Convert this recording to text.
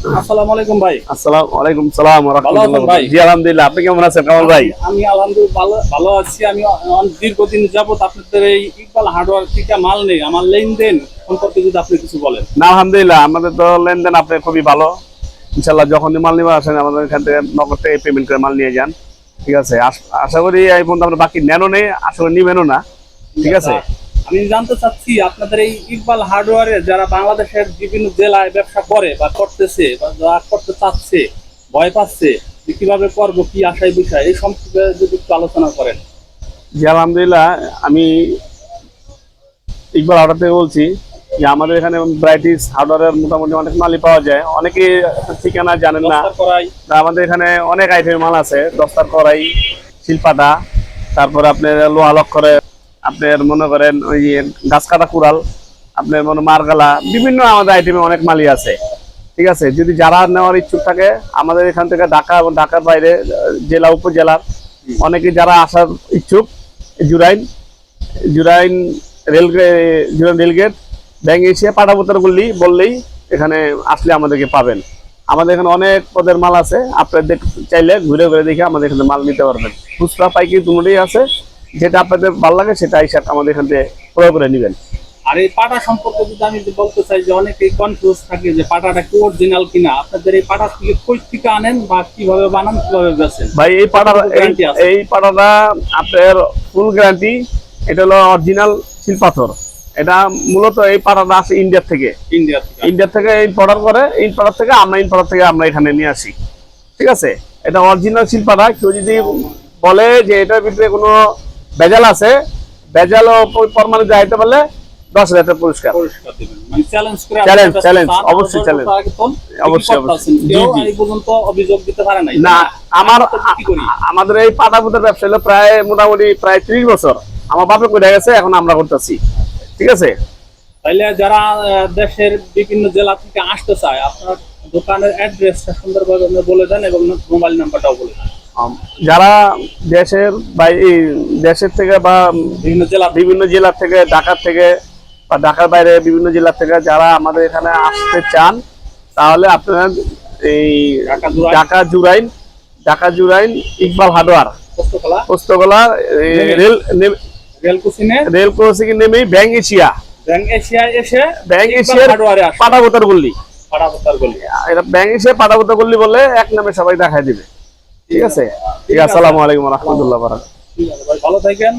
আসসালামু আলাইকুম ভাই। আসসালামু আলাইকুম সালাম ওয়া ভালো ভাই? জি আলহামদুলিল্লাহ। আপনি কেমন আছেন? কামাল ভাই? আমি আলহামদুলিল্লাহ ভালো ভালো আছি। আমি দীর্ঘদিন যাবত আপনাদের এই ইকবাল হার্ডওয়ার থেকে মাল নেই আমার লেনদেন সম্পর্কে যদি আপনি কিছু বলেন। না আলহামদুলিল্লাহ আমাদের তো লেনদেন আপনি খুবই ভালো। ইনশাল্লাহ যখনই মাল নিবে আসেন আমাদের এখান থেকে নগদ থেকে পেমেন্ট করে মাল নিয়ে যান। ঠিক আছে? আশা করি এই পর্যন্ত আমরা বাকি নেনও নেই করি নিবেনও না। ঠিক আছে? আমি জানতে চাচ্ছি আপনাদের এই ইকবাল হার্ডওয়ারে যারা বাংলাদেশের বিভিন্ন জেলায় ব্যবসা করে বা করতেছে বা যারা করতে চাচ্ছে ভয় পাচ্ছে যে কীভাবে করব কি আশায় বিষয় এই সম্পর্কে যদি একটু আলোচনা করেন। জি আলহামদুলিল্লাহ আমি ইকবাল হাওড়া থেকে বলছি যে আমাদের এখানে ভ্যারাইটিস হার্ডওয়ারের মোটামুটি অনেক মালই পাওয়া যায়। অনেকে ঠিকানা জানেন না। করাই। আমাদের এখানে অনেক আইটেম মাল আছে দস্তার কড়াই শিলপাটা তারপরে আপনার লোহা লক্ষরে আপনার মনে করেন ওই গাছ কাটা কুড়াল, আপনার মনে মারগালা, বিভিন্ন আমাদের আইটেমে অনেক মালই আছে। ঠিক আছে? যদি যারা নেওয়ার ইচ্ছুক থাকে, আমাদের এখান থেকে ঢাকা এবং ঢাকার বাইরে জেলা উপজেলার অনেকে যারা আসার ইচ্ছুক, Jurain Jurain rail Jurain rail gate bank এসে পাঠাবোতর বললেই বললেই এখানে আসলে আমাদেরকে পাবেন। আমাদের এখানে অনেক পদের মাল আছে, আপনার দেখ, চাইলে ঘুরে ঘুরে দেখে আমাদের এখানে মাল নিতে পারবেন। খুচরা পাইকি দুটোই আছে যেটা আপনাদের ভালো লাগে সেটা হিসাব আমাদের এখান থেকে প্রয়োগ করে নেবেন। আর এই পাটা সম্পর্কে যদি আমি বলতে চাই যে অনেকেই কনফিউজ থাকে যে পাটাটা কি অরিজিনাল কিনা আপনাদের এই পাটা থেকে কই থেকে আনেন বা কীভাবে বানান কীভাবে বেচেন? ভাই এই পাটা? এই পাটাটা আপনার ফুল গ্যারান্টি এটা হলো অরিজিনাল শিলপাথর। এটা মূলত এই পাটাটা আছে ইন্ডিয়া থেকে। ইন্ডিয়া থেকে ইন্ডিয়া থেকে ইম্পোর্টার করে ইম্পোর্টার থেকে আমরা ইম্পোর্টার থেকে আমরা এখানে নিয়ে আসি। ঠিক আছে? এটা অরিজিনাল শিল্পাটা কেউ যদি বলে যে এটার ভিতরে কোনো ভেজাল আছে। ভেজাল প্রমাণে যাইতে পারলে দশ হাজার পুরস্কার। দিবেন। মানে চ্যালেঞ্জ অবশ্যই কোন অবশ্যই, অবশ্যই। না আমার। আমাদের এই পাটাপুতের ব্যবসা হলো প্রায় মোটামুটি প্রায় ত্রিশ বছর। আমার বাপে করে গেছে এখন আমরা করতেছি। ঠিক আছে? তাইলে যারা দেশের বিভিন্ন জেলা থেকে আসতে চায় আপনার দোকানের অ্যাড্রেসটা সুন্দরভাবে বলে দেন এবং মোবাইল নাম্বারটাও বলে দেন। যারা দেশের বাই এই দেশের থেকে বা বিভিন্ন জেলা বিভিন্ন জেলা থেকে ঢাকার থেকে বা ঢাকার বাইরে বিভিন্ন জেলা থেকে যারা আমাদের এখানে আসতে চান তাহলে আপনারা এই Dhaka Jurain. Dhaka Jurain Iqbal hardware Postogola. Rail rail কুসিনে rail নেমেই ব্যাংক এশিয়া। ব্যাংক এসে ব্যাংক আসে পাটাবোতার গল্লি পাড়াপত্তার গলি। এটা ব্যাংক এশিয়া পাটাবোতার গল্লি বলে এক নামে সবাই দেখাই দিবে। ঠিক আছে। ঠিক আছে আসসালামু আলাইকুম রহমতুল্লাহ বারাকাতুহু। ঠিক আছে ভাই ভালো থাকেন।